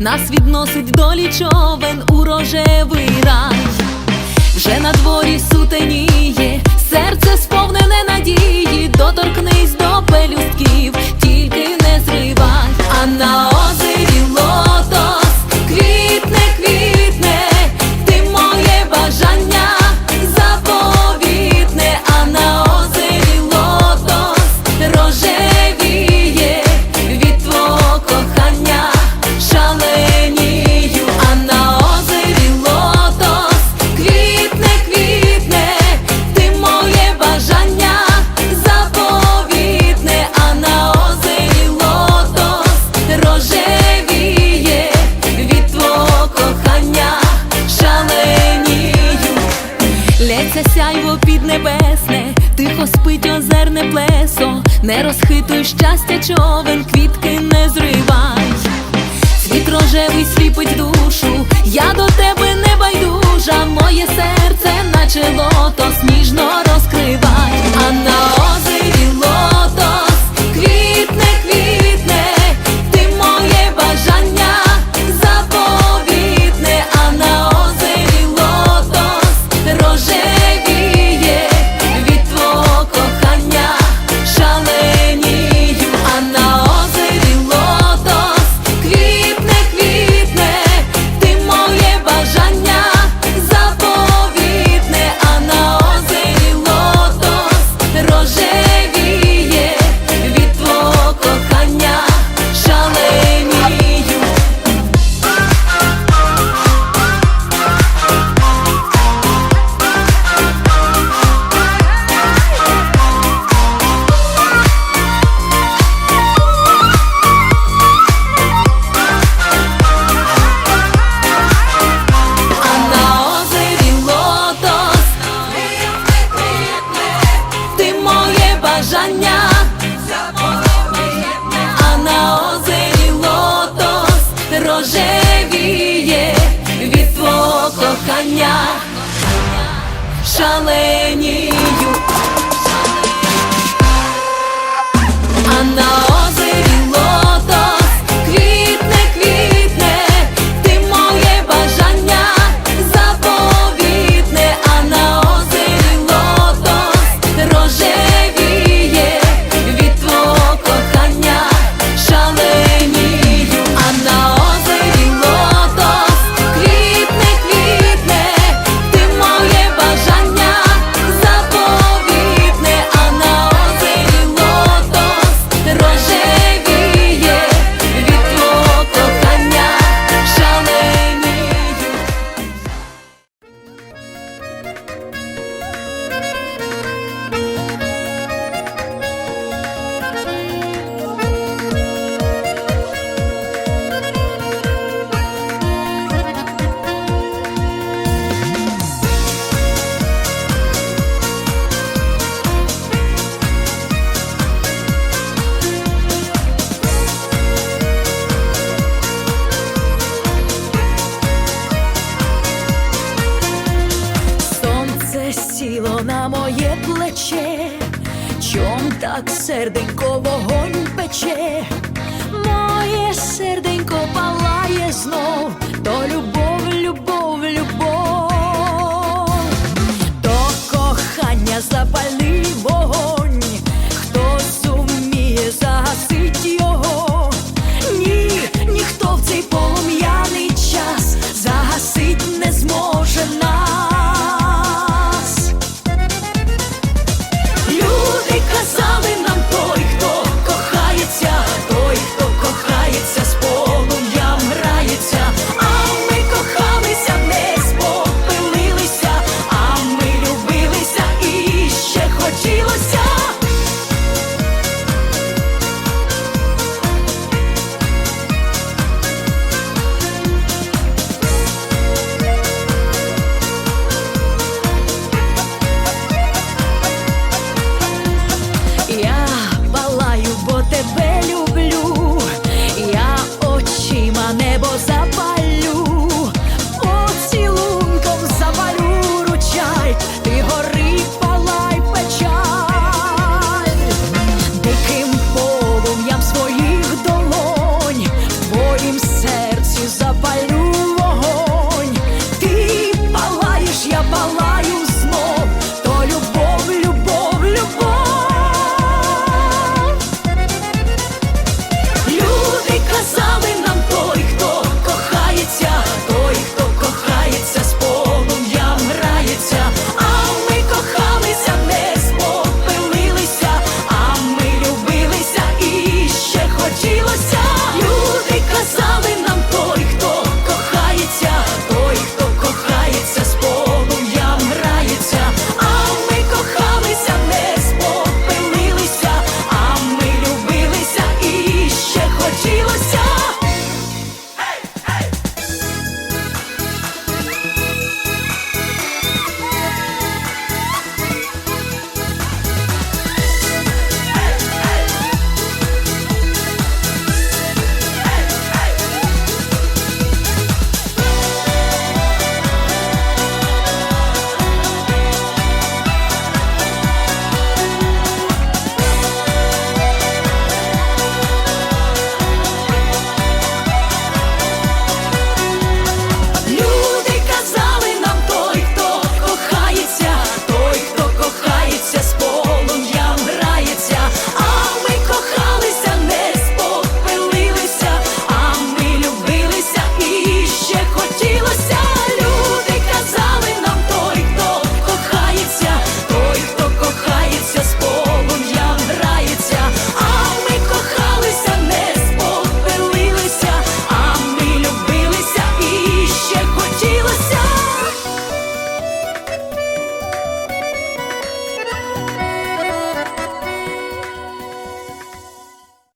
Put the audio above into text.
нас відносить долі човен у рожевий рай, вже на дворі сутеніє серце. піднебесне, тихо спить озерне плесо, не розхитуй щастя, човен, квітки не зривай, світ рожевий сліпить душу, я до тебе не байдужа, моє серце на чело, то сніжно розкривай. А кохання шаленію. так серденько вогонь пече, моє серденько палає знов до любов. запалю.